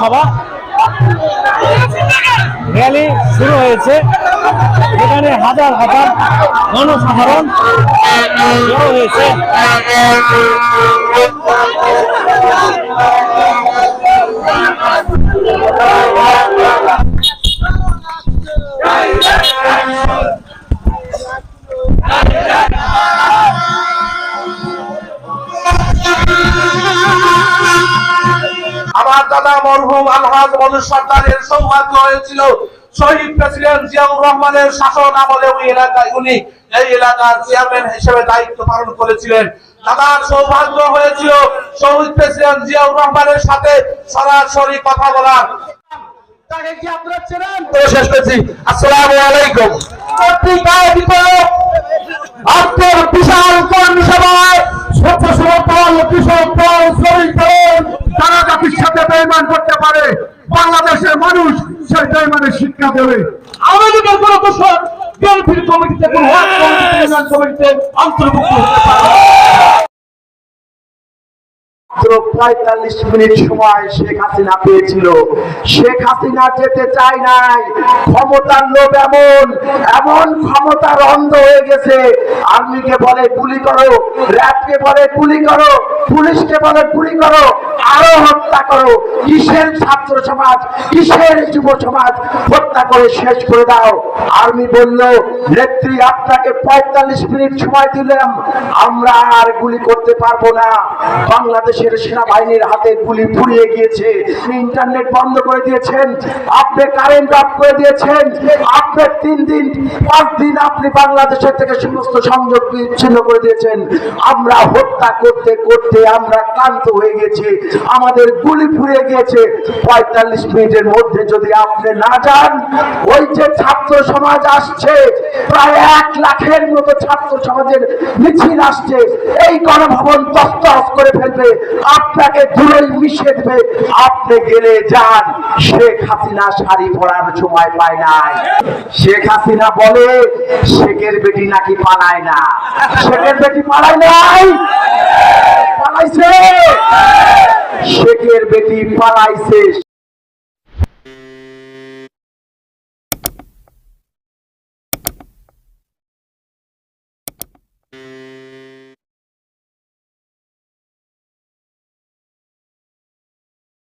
সভা। র্যালি শুরু হয়েছে। এখানে হাজার হাজার জনসাধারণ হয়েছে। আমার দাদা মরহুম আলহাজ মধু সরকারের সৌভাগ্য হয়েছিল। শহীদ প্রেসিডেন্ট জিয়াউর রহমানের শাসন আমলে ওই এলাকায় উনি এই এলাকার চেয়ারম্যান হিসেবে দায়িত্ব পালন করেছিলেন। দাদার সৌভাগ্য হয়েছিল শহীদ প্রেসিডেন্ট জিয়াউর রহমানের সাথে সরাসরি কথা বলার। তাকে কি আপনারা চেনেন? তো শেষ করছি। আসসালামু আলাইকুম। বাংলাদেশের মানুষ সেই বেইমানের শিক্ষা দেবে। আমাদের কমিটিতে অন্তর্ভুক্ত হতে পারে পঁয়তাল্লিশ মিনিট সময় শেখ হাসিনা পেয়েছিল। শেখ হাসিনা যেতে চায় নাই। ক্ষমতার লোভ এমন এমন ক্ষমতার অন্ধ হয়ে গেছে। আর্মিকে বলে, গুলি করো। র্যাবকে বলে, গুলি করো। পুলিশকে বলে, গুলি করো। আরও হত্যা করো। কিসের ছাত্র সমাজ, কিসের যুব সমাজ হত্যা করে শেষ করে দাও? আর্মি বলল নেত্রী, আপনাকে পঁয়তাল্লিশ মিনিট সময় দিলাম। আমরা আর গুলি করতে পারব না। বাংলাদেশের সেনাবাহিনীর হাতে গুলি ফুরিয়ে গিয়েছে। ইন্টারনেট বন্ধ করে দিয়েছেন। আপনি কারেন্ট অফ করে দিয়েছেন। আপনি তিন দিন, পাঁচ দিন আপনি বাংলাদেশের থেকে সমস্ত সংযোগ বিচ্ছিন্ন করে দিয়েছেন। আমরা হত্যা করতে করতে আমরা ক্লান্ত হয়ে গেছি আমাদের গুলি ফুরিয়ে গিয়েছে। পঁয়তাল্লিশ মিনিটের মধ্যে যদি আপনি না যান, ওই যে ছাত্র সমাজ আসছে প্রায় এক লাখের মতো ছাত্র সমাজের মিছিল আসছে। এই গণভবন তস্তস করে ফেলবে। আপনাকে দূরেই মিশে দেবে আপনি গেলে যান। শেখ হাসিনা শাড়ি পরার সময় পায় নাই। শেখ হাসিনা বলে, শেখের বেটি নাকি পালায় না। শেখের বেটি পালায় নাই। পালাইছে। শেখের বেটি পালাইছে।